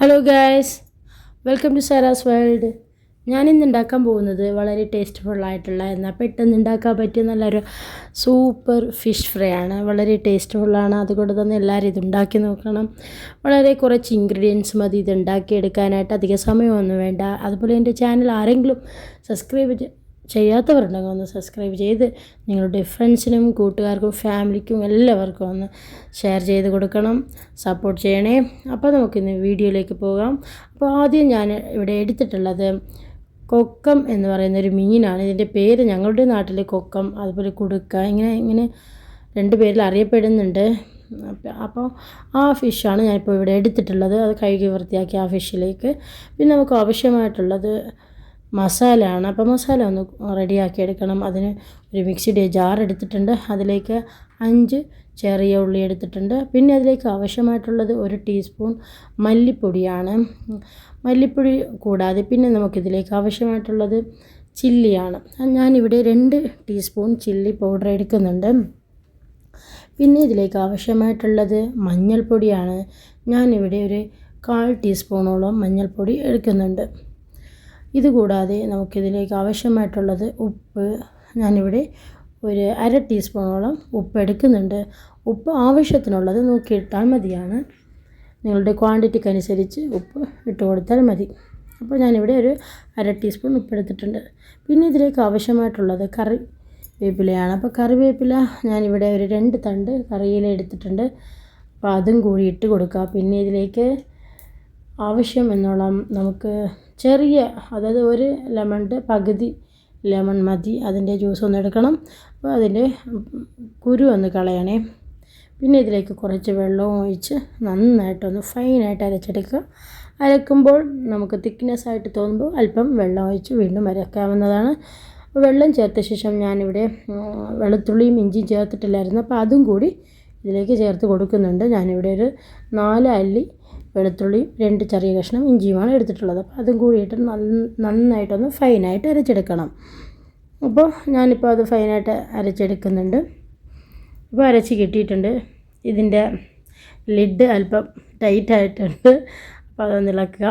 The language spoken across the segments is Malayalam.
Hello guys welcome to Sara's world ഞാനിന്ന് ഉണ്ടാക്കാൻ പോകുന്നത് വളരെ ടേസ്റ്റ്ഫുൾ ആയിട്ടുള്ള എന്നാൽ പെട്ടെന്ന് ഉണ്ടാക്കാൻ പറ്റിയ നല്ലൊരു സൂപ്പർ ഫിഷ് ഫ്രൈ ആണ്. വളരെ ടേസ്റ്റ്ഫുള്ളാണ് അതുകൊണ്ട് തന്നെ എല്ലാവരും ഇത് ഉണ്ടാക്കി നോക്കണം. വളരെ കുറച്ച് ഇൻഗ്രീഡിയൻസ് മതി ഇത് ഉണ്ടാക്കിയെടുക്കാനായിട്ട്. അധിക സമയമൊന്നും വേണ്ട. അതുപോലെ എന്റെ ചാനൽ ആരെങ്കിലും സബ്സ്ക്രൈബ് ചെയ്യാത്തവരുണ്ടെങ്കിൽ ഒന്ന് സബ്സ്ക്രൈബ് ചെയ്ത് നിങ്ങളുടെ ഫ്രണ്ട്സിനും കൂട്ടുകാർക്കും ഫാമിലിക്കും എല്ലാവർക്കും ഒന്ന് ഷെയർ ചെയ്ത് കൊടുക്കണം. സപ്പോർട്ട് ചെയ്യണേ. അപ്പോൾ നമുക്കിന്ന് വീഡിയോയിലേക്ക് പോകാം. അപ്പോൾ ആദ്യം ഞാൻ ഇവിടെ എടുത്തിട്ടുള്ളത് കൊക്കം എന്ന് പറയുന്ന ഒരു മീനാണ്. ഇതിന്റെ പേര് ഞങ്ങളുടെ നാട്ടിൽ കൊക്കം അതുപോലെ കുടുക്ക ഇങ്ങനെ ഇങ്ങനെ രണ്ട് പേരിൽ അറിയപ്പെടുന്നുണ്ട്. അപ്പോൾ ആ ഫിഷാണ് ഞാനിപ്പോൾ ഇവിടെ എടുത്തിട്ടുള്ളത്. അത് കഴുകി വൃത്തിയാക്കി ആ ഫിഷിലേക്ക് പിന്നെ നമുക്ക് ആവശ്യമായിട്ടുള്ളത് മസാല ആണ്. അപ്പോൾ മസാല ഒന്ന് റെഡിയാക്കി എടുക്കണം. അതിന് ഒരു മിക്സിയുടെ ജാർ എടുത്തിട്ടുണ്ട്. അതിലേക്ക് അഞ്ച് ചെറിയ ഉള്ളി എടുത്തിട്ടുണ്ട്. പിന്നെ അതിലേക്ക് ആവശ്യമായിട്ടുള്ളത് ഒരു ടീസ്പൂൺ മല്ലിപ്പൊടിയാണ്. മല്ലിപ്പൊടി കൂടാതെ പിന്നെ നമുക്കിതിലേക്ക് ആവശ്യമായിട്ടുള്ളത് ചില്ലിയാണ് ഞാനിവിടെ രണ്ട് ടീസ്പൂൺ ചില്ലി പൗഡർ എടുക്കുന്നുണ്ട്. പിന്നെ ഇതിലേക്ക് ആവശ്യമായിട്ടുള്ളത് മഞ്ഞൾപ്പൊടിയാണ്. ഞാനിവിടെ ഒരു കാൽ ടീസ്പൂണോളം മഞ്ഞൾപ്പൊടി എടുക്കുന്നുണ്ട്. ഇതുകൂടാതെ നമുക്കിതിലേക്ക് ആവശ്യമായിട്ടുള്ളത് ഉപ്പ്. ഞാനിവിടെ ഒരു അര ടീസ്പൂണോളം ഉപ്പ് എടുക്കുന്നുണ്ട്. ഉപ്പ് ആവശ്യത്തിനുള്ളത് നോക്കിയിട്ടാൽ മതിയാണ്. നിങ്ങളുടെ ക്വാണ്ടിറ്റിക്ക് അനുസരിച്ച് ഉപ്പ് ഇട്ട് കൊടുത്താൽ മതി. അപ്പോൾ ഞാനിവിടെ ഒരു അര ടീസ്പൂൺ ഉപ്പ് എടുത്തിട്ടുണ്ട്. പിന്നെ ഇതിലേക്ക് ആവശ്യമായിട്ടുള്ളത് കറി വേപ്പിലയാണ് അപ്പോൾ കറിവേപ്പില ഞാനിവിടെ ഒരു രണ്ട് തണ്ട് കറിയില എടുത്തിട്ടുണ്ട്. അപ്പോൾ അതും കൂടി ഇട്ട് കൊടുക്കുക. പിന്നെ ഇതിലേക്ക് ആവശ്യം എന്നോളം നമുക്ക് ചെറിയ അതായത് ഒരു ലെമണിന്റെ പകുതി ലെമൺ മതി. അതിന്റെ ജ്യൂസ് ഒന്ന് എടുക്കണം. അപ്പോൾ അതിന്റെ കുരു ഒന്ന് കളയണേ. പിന്നെ ഇതിലേക്ക് കുറച്ച് വെള്ളവും ഒഴിച്ച് നന്നായിട്ടൊന്ന് ഫൈനായിട്ട് അരച്ചെടുക്കുക. അരക്കുമ്പോൾ നമുക്ക് തിക്നെസ് ആയിട്ട് തോന്നുമ്പോൾ അല്പം വെള്ളം ഒഴിച്ച് വീണ്ടും അരക്കാവുന്നതാണ്. വെള്ളം ചേർത്ത ശേഷം ഞാനിവിടെ വെളുത്തുള്ളിയും ഇഞ്ചിയും ചേർത്തിട്ടില്ലായിരുന്നു. അപ്പോൾ അതും കൂടി ഇതിലേക്ക് ചേർത്ത് കൊടുക്കുന്നുണ്ട്. ഞാനിവിടെ ഒരു നാല് അല്ലി വെളുത്തുള്ളിയും രണ്ട് ചെറിയ കഷ്ണം ഇഞ്ചിയുമാണ് എടുത്തിട്ടുള്ളത്. അപ്പോൾ അതും കൂടിയിട്ട് നന്നായിട്ടൊന്ന് ഫൈനായിട്ട് അരച്ചെടുക്കണം. അപ്പോൾ ഞാനിപ്പോൾ അത് ഫൈനായിട്ട് അരച്ചെടുക്കുന്നുണ്ട്. ഇപ്പോൾ അരച്ച് കിട്ടിയിട്ടുണ്ട്. ഇതിന്റെ ലിഡ് അല്പം ടൈറ്റായിട്ടുണ്ട് അപ്പോൾ അതൊന്ന് ഇളക്കുക.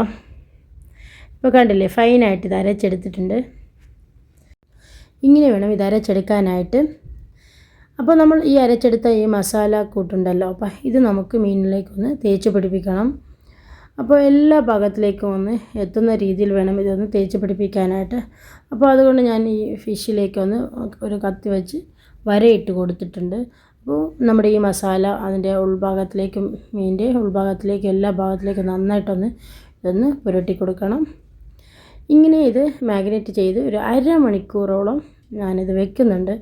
ഇപ്പോൾ കണ്ടില്ലേ ഫൈനായിട്ട് ഇത് അരച്ചെടുത്തിട്ടുണ്ട്. ഇങ്ങനെ വേണം ഇത് അരച്ചെടുക്കാനായിട്ട്. അപ്പോൾ നമ്മൾ ഈ അരച്ചെടുത്ത ഈ മസാല കൂട്ടുണ്ടല്ലോ. അപ്പോൾ ഇത് നമുക്ക് മീനിലേക്കൊന്ന് തേച്ച് പിടിപ്പിക്കണം. അപ്പോൾ എല്ലാ ഭാഗത്തിലേക്കും ഒന്ന് എത്തുന്ന രീതിയിൽ വേണം ഇതൊന്ന് തേച്ച് പിടിപ്പിക്കാനായിട്ട്. അപ്പോൾ അതുകൊണ്ട് ഞാൻ ഈ ഫിഷിലേക്ക് ഒന്ന് ഒരു കത്തി വെച്ച് വരയിട്ട് കൊടുത്തിട്ടുണ്ട്. അപ്പോൾ നമ്മുടെ ഈ മസാല അതിന്റെ ഉൾഭാഗത്തിലേക്കും മീനിന്റെ ഉൾഭാഗത്തിലേക്കും എല്ലാ ഭാഗത്തിലേക്കും നന്നായിട്ടൊന്ന് ഇതൊന്ന് പുരട്ടി കൊടുക്കണം. ഇങ്ങനെ ഇത് മാഗ്നേറ്റ് ചെയ്ത് ഒരു അരമണിക്കൂറോളം ഞാനിത് വെക്കുന്നുണ്ട്.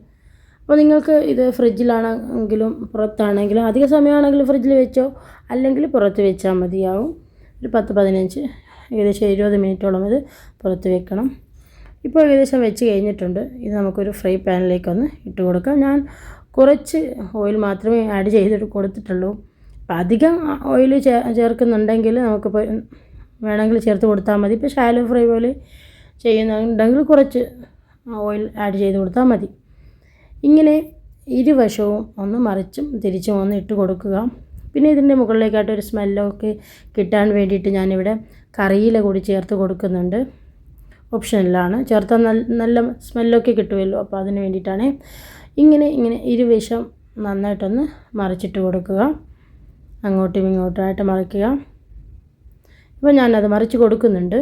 അപ്പോൾ നിങ്ങൾക്ക് ഇത് ഫ്രിഡ്ജിലാണെങ്കിലും പുറത്താണെങ്കിലും അധിക സമയമാണെങ്കിലും ഫ്രിഡ്ജിൽ വെച്ചോ അല്ലെങ്കിൽ പുറത്ത് വെച്ചാൽ മതിയാവും. ഒരു പത്ത് പതിനഞ്ച് ഏകദേശം ഇരുപത് മിനിറ്റോളം ഇത് പുറത്ത് വെക്കണം. ഇപ്പോൾ ഏകദേശം വെച്ച് കഴിഞ്ഞിട്ടുണ്ട്. ഇത് നമുക്കൊരു ഫ്രൈ പാനിലേക്ക് ഒന്ന് ഇട്ട് കൊടുക്കാം. ഞാൻ കുറച്ച് ഓയിൽ മാത്രമേ ആഡ് ചെയ്തിട്ട് കൊടുത്തിട്ടുള്ളൂ. അപ്പോൾ അധികം ഓയിൽ ചേർക്കുന്നുണ്ടെങ്കിൽ നമുക്ക് വേണമെങ്കിൽ ചേർത്ത് കൊടുത്താൽ മതി. ഇപ്പോൾ ഷാലോ ഫ്രൈ പോലെ ചെയ്യുന്നുണ്ടെങ്കിൽ കുറച്ച് ഓയിൽ ആഡ് ചെയ്ത് കൊടുത്താൽ മതി. ഇങ്ങനെ ഇരുവശവും ഒന്ന് മറിച്ചും തിരിച്ചും ഒന്ന് ഇട്ട് കൊടുക്കുക. പിന്നെ ഇതിന്റെ മുകളിലേക്കായിട്ട് ഒരു സ്മെല്ലൊക്കെ കിട്ടാൻ വേണ്ടിയിട്ട് ഞാനിവിടെ കറിയില കൂടി ചേർത്ത് കൊടുക്കുന്നുണ്ട്. ഓപ്ഷനിലാണ്. ചേർത്താൽ നല്ല നല്ല സ്മെല്ലൊക്കെ കിട്ടുമല്ലോ. അപ്പോൾ അതിന് വേണ്ടിയിട്ടാണ് ഇങ്ങനെ ഇങ്ങനെ ഇരുവശം നന്നായിട്ടൊന്ന് മറിച്ചിട്ട് കൊടുക്കുക. അങ്ങോട്ടും ഇങ്ങോട്ടുമായിട്ട് മറിക്കുക. ഇപ്പോൾ ഞാനത് മറിച്ച് കൊടുക്കുന്നുണ്ട്.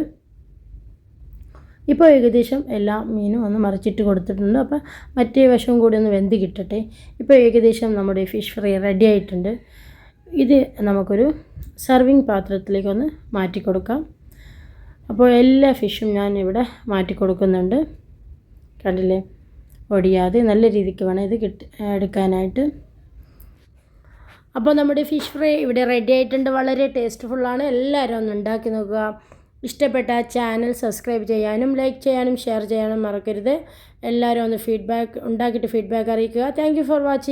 ഇപ്പോൾ ഏകദേശം എല്ലാ മീനും ഒന്ന് മറിച്ചിട്ട് കൊടുത്തിട്ടുണ്ട്. അപ്പോൾ മറ്റേ വശവും കൂടി ഒന്ന് വെന്ത് കിട്ടട്ടെ. ഇപ്പോൾ ഏകദേശം നമ്മുടെ ഫിഷ് ഫ്രൈ റെഡി ആയിട്ടുണ്ട്. ഇത് നമുക്കൊരു സർവിങ് പാത്രത്തിലേക്കൊന്ന് മാറ്റി കൊടുക്കാം അപ്പോൾ എല്ലാ ഫിഷും ഞാൻ ഇവിടെ മാറ്റി കൊടുക്കുന്നുണ്ട് കണ്ടില്ലേ? ഒടിയാതെ നല്ല രീതിക്ക് വേണം ഇത് കിട്ടി എടുക്കാനായിട്ട്. അപ്പോൾ നമ്മുടെ ഫിഷ് ഫ്രൈ ഇവിടെ റെഡി ആയിട്ടുണ്ട്. വളരെ ടേസ്റ്റ്ഫുള്ളാണ് എല്ലാവരും ഒന്ന് ഉണ്ടാക്കി നോക്കുക. ഇഷ്ടപ്പെട്ട ചാനൽ സബ്സ്ക്രൈബ് ചെയ്യാനും ലൈക്ക് ചെയ്യാനും ഷെയർ ചെയ്യാനും മറക്കരുത്. എല്ലാവരും ഒന്ന് ഫീഡ്ബാക്ക് ഉണ്ടാക്കിയിട്ട് ഫീഡ്ബാക്ക് അറിയിക്കുക. Thank for watching